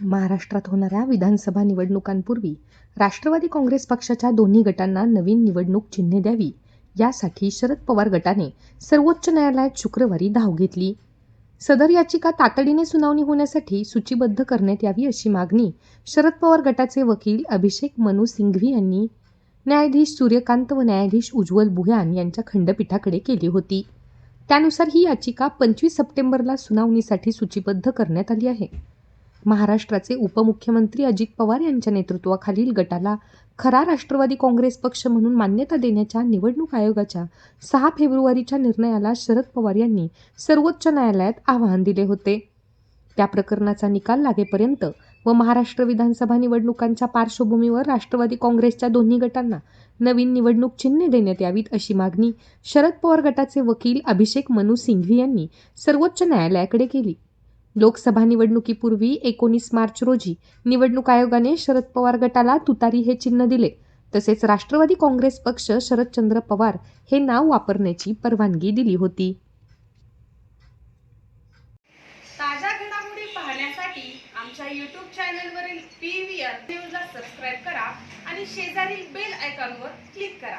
महाराष्ट्रात होणाऱ्या विधानसभा निवडणुकांपूर्वी राष्ट्रवादी काँग्रेस पक्षाच्या दोन्ही गटांना नवीन निवडणूक चिन्हे द्यावी यासाठी शरद पवार गटाने सर्वोच्च न्यायालयात शुक्रवारी धाव घेतली. सदर याचिका तातडीने सुनावणी होण्यासाठी सूचीबद्ध करण्यात यावी अशी मागणी शरद पवार गटाचे वकील अभिषेक मनु सिंघवी यांनी न्यायाधीश सूर्यकांत व न्यायाधीश उज्ज्वल बुहान यांच्या खंडपीठाकडे केली होती. त्यानुसार ही याचिका पंचवीस सप्टेंबरला सुनावणीसाठी सूचीबद्ध करण्यात आली आहे. महाराष्ट्राचे उपमुख्यमंत्री अजित पवार यांच्या नेतृत्वाखालील गटाला खरा राष्ट्रवादी काँग्रेस पक्ष म्हणून मान्यता देण्याच्या निवडणूक आयोगाच्या सहा फेब्रुवारीच्या निर्णयाला शरद पवार यांनी सर्वोच्च न्यायालयात आव्हान दिले होते. त्या प्रकरणाचा निकाल लागेपर्यंत व महाराष्ट्र विधानसभा निवडणुकांच्या पार्श्वभूमीवर राष्ट्रवादी काँग्रेसच्या दोन्ही गटांना नवीन निवडणूक चिन्हे देण्यात यावीत अशी मागणी शरद पवार गटाचे वकील अभिषेक मनु सिंघवी यांनी सर्वोच्च न्यायालयाकडे केली. लोकसभा निवडणुकीपूर्वी एकोणीस मार्च रोजी निवडणूक आयोगाने शरद पवार गटाला तुतारी हे चिन्ह दिले. तसेच राष्ट्रवादी काँग्रेस पक्ष शरदचंद्र पवार हे नाव वापरण्याची परवानगी दिली होती. ताज्या घडामोडी पाहण्यासाठी आमच्या यूट्यूब चॅनलवरील पी व्ही आर न्यूजला सबस्क्राईब करा आणि शेजारील बेल आयकॉनवर क्लिक करा.